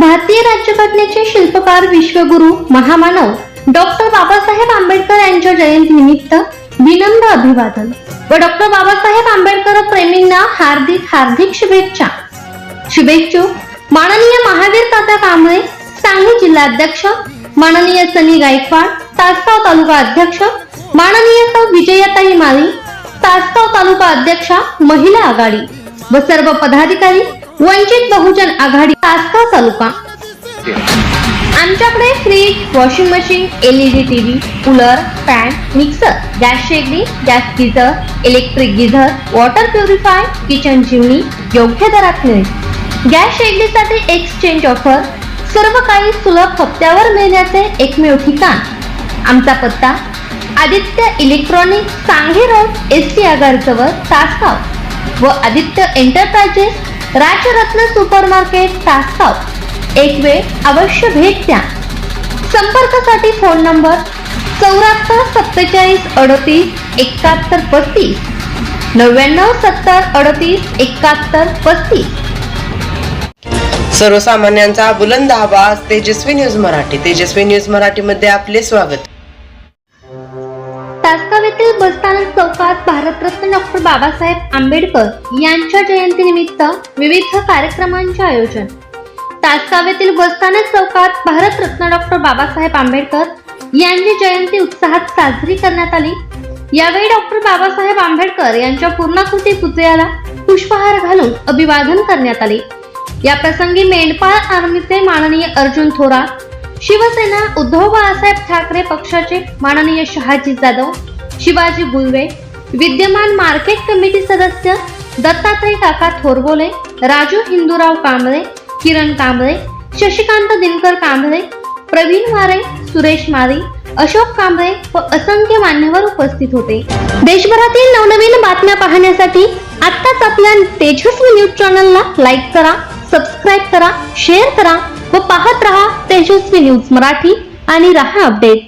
भारतीय राज्यघटनेचे शिल्पकार विश्वगुरु महामानव डॉक्टर बाबासाहेब आंबेडकर यांच्या जयंतीनिमित्त विनम्र अभिवादन व डॉक्टर बाबासाहेब आंबेडकर प्रेमींना हार्दिक हार्दिक शुभेच्छा. शुभेच्छुक माननीय महावीर तात्या कांबळे सांगली जिल्हाध्यक्ष माननीय सनी गायकवाड तासगाव तालुका अध्यक्ष माननीय सौ विजयाताई माळी तासगाव तालुका अध्यक्षा महिला आघाडी व सर्व पदाधिकारी वंचित बहुजन आघाडी तासगाव तालुका. आमच्याकडे fridge washing machine LED TV cooler fan mixer gas शेगडी gas geyser electric geyser water purify kitchen chimney योग्य दरात मिळेल. गॅस शेगडीसाठी एक्सचेंज ऑफर सर्व काही सुलभ हप्त्यावर मिळण्याचे एकमेव ठिकाण. आमचा पत्ता Aditya electronic Sangli road S T आगार जवळ तासगाव. व Aditya enterprises Rajratna super market Tasgaon एक वेळ अवश्य भेट द्या. संपर्कासाठी फोन नंबर चौऱ्याहत्तर सत्तेचाळीस अडतीस एकाहत्तर पस्तीस. नव्याण्णव सत्तर अडतीस एकाहत्तर पस्तीस. सर्वसामान्यांचा बुलंद आवाज तेजस्वी न्यूज मराठी. तेजस्वी न्यूज मराठीमध्ये आपले स्वागत. तासगाव बसस्थानक चौकात भारतरत्न डॉक्टर बाबासाहेब आंबेडकर यांच्या जयंतीनिमित्त विविध कार्यक्रमांचे आयोजन. तासगाव बसस्थानक चौकात भारतरत्न डॉक्टर बाबासाहेब आंबेडकर यांची जयंती उत्साहात साजरी करण्यात आली. यावेळी डॉक्टर बाबासाहेब आंबेडकर यांच्या पूर्णाकृती पुतळ्याला पुष्पहार घालून अभिवादन करण्यात आले. या प्रसंगी मेंढपाळ आर्मीचे माननीय अर्जुन थोरात शिवसेना उद्धव बाळासाहेब ठाकरे पक्षाचे माननीय शहाजी जाधव शिवाजी गुलवे विद्यमान मार्केट कमिटी सदस्य दत्तात्रय काका थोरबोले राजू हिंदूराव कांबळे किरण कांबळे शशिकांत दिनकर कांबळे प्रवीण वारे सुरेश मारी अशोक कांबळे व असंख्य मान्यवर उपस्थित होते. देशभरातील नवनवीन बातम्या पाहण्यासाठी आत्ताच आपल्या तेजस्वी न्यूज चॅनलला लाईक करा सबस्क्राईब करा शेअर करा व पाहत रहा तेजस्वी न्यूज मराठी आणि रहा अपडेट.